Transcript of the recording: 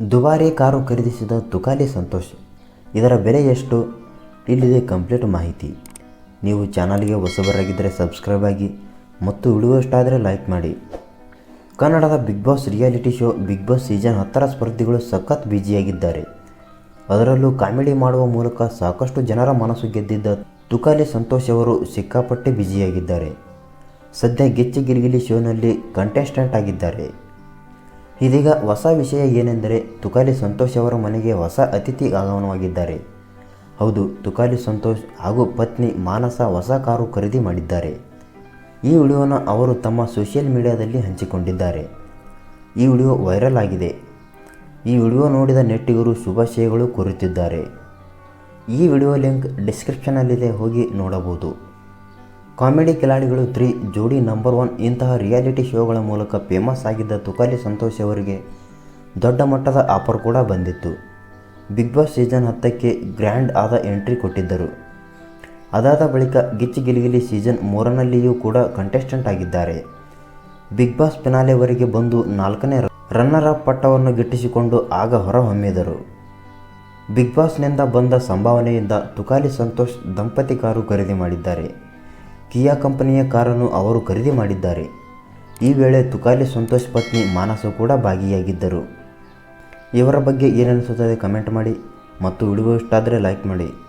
ದುಬಾರಿ ಕಾರು ಖರೀದಿಸಿದ ತುಕಾಲಿ ಸಂತೋಷ್. ಇದರ ಬೆಲೆ ಎಷ್ಟು ಇಲ್ಲಿದೆ ಕಂಪ್ಲೀಟ್ ಮಾಹಿತಿ. ನೀವು ಚಾನಲ್ಗೆ ಹೊಸಬರಾಗಿದ್ದರೆ ಸಬ್ಸ್ಕ್ರೈಬ್ ಆಗಿ ಮತ್ತು ವಿಡಿಯೋ ಲೈಕ್ ಮಾಡಿ. ಕನ್ನಡದ Bigg Boss reality show Bigg Boss season ಹತ್ತರ ಸ್ಪರ್ಧಿಗಳು ಸಖತ್ ಬ್ಯುಸಿಯಾಗಿದ್ದಾರೆ. ಅದರಲ್ಲೂ ಕಾಮಿಡಿ ಮಾಡುವ ಮೂಲಕ ಸಾಕಷ್ಟು ಜನರ ಮನಸ್ಸು ಗೆದ್ದಿದ್ದ ತುಕಾಲಿ ಸಂತೋಷ್ ಅವರು ಸಿಕ್ಕಾಪಟ್ಟೆ ಬ್ಯುಸಿಯಾಗಿದ್ದಾರೆ. ಸದ್ಯ ಗೆಚ್ಚಿ ಗಿರಿಗಿಲಿ ಶೋನಲ್ಲಿ ಕಂಟೆಸ್ಟೆಂಟ್ ಆಗಿದ್ದಾರೆ. ಇದೀಗ ಹೊಸ ವಿಷಯ ಏನೆಂದರೆ ತುಕಾಲಿ ಸಂತೋಷ್ ಅವರ ಮನೆಗೆ ಹೊಸ ಅತಿಥಿ ಆಗಮನವಾಗಿದ್ದಾರೆ. ಹೌದು, ತುಕಾಲಿ ಸಂತೋಷ್ ಹಾಗೂ ಪತ್ನಿ ಮಾನಸ ಹೊಸ ಕಾರು ಖರೀದಿ ಮಾಡಿದ್ದಾರೆ. ಈ ವಿಡಿಯೋನ ಅವರು ತಮ್ಮ ಸೋಷಿಯಲ್ ಮೀಡಿಯಾದಲ್ಲಿ ಹಂಚಿಕೊಂಡಿದ್ದಾರೆ. ಈ ವಿಡಿಯೋ ವೈರಲ್ ಆಗಿದೆ. ಈ ವಿಡಿಯೋ ನೋಡಿದ ನೆಟ್ಟಿಗರು ಶುಭಾಶಯಗಳು ಕೋರುತ್ತಿದ್ದಾರೆ. ಈ ವಿಡಿಯೋ ಲಿಂಕ್ ಡಿಸ್ಕ್ರಿಪ್ಷನಲ್ಲಿದೆ, ಹೋಗಿ ನೋಡಬಹುದು. ಕಾಮಿಡಿ ಕಿಲಾಡಿಗಳು ತ್ರೀ ಜೋಡಿ ನಂಬರ್ ಒನ್ ಇಂತಹ ರಿಯಾಲಿಟಿ ಶೋಗಳ ಮೂಲಕ ಫೇಮಸ್ ಆಗಿದ್ದ ತುಕಾಲಿ ಸಂತೋಷ್ ಅವರಿಗೆ ದೊಡ್ಡ ಮಟ್ಟದ ಆಫರ್ ಕೂಡ ಬಂದಿತ್ತು. ಬಿಗ್ ಬಾಸ್ ಸೀಸನ್ ಹತ್ತಕ್ಕೆ ಗ್ರ್ಯಾಂಡ್ ಆದ ಎಂಟ್ರಿ ಕೊಟ್ಟಿದ್ದರು. ಅದಾದ ಬಳಿಕ ಗಿಚ್ಚಿ ಗಿಲಿಗಿಲಿ ಸೀಸನ್ ಮೂರನಲ್ಲಿಯೂ ಕೂಡ ಕಂಟೆಸ್ಟೆಂಟ್ ಆಗಿದ್ದಾರೆ. ಬಿಗ್ ಬಾಸ್ ಪಿನಾಲೆವರೆಗೆ ಬಂದು ನಾಲ್ಕನೇ ರನ್ನರ್ ಅಪ್ ಪಟ್ಟವನ್ನು ಗಿಟ್ಟಿಸಿಕೊಂಡು ಆಗ ಹೊರಹೊಮ್ಮಿದರು. ಬಿಗ್ ಬಾಸ್ನಿಂದ ಬಂದ ಸಂಭಾವನೆಯಿಂದ ತುಕಾಲಿ ಸಂತೋಷ್ ದಂಪತಿ ಕಾರು ಖರೀದಿ ಮಾಡಿದ್ದಾರೆ. ಕಿಯಾ ಕಂಪನಿಯ ಕಾರನ್ನು ಅವರು ಖರೀದಿ ಮಾಡಿದ್ದಾರೆ. ಈ ವೇಳೆ ತುಕಾಲಿ ಸಂತೋಷ್ ಪತ್ನಿ ಮಾನಸ ಕೂಡ ಭಾಗಿಯಾಗಿದ್ದರು. ಇವರ ಬಗ್ಗೆ ಏನನಿಸುತ್ತದೆ ಕಮೆಂಟ್ ಮಾಡಿ ಮತ್ತು ವಿಡಿಯೋ ಇಷ್ಟ ಆದರೆ ಲೈಕ್ ಮಾಡಿ.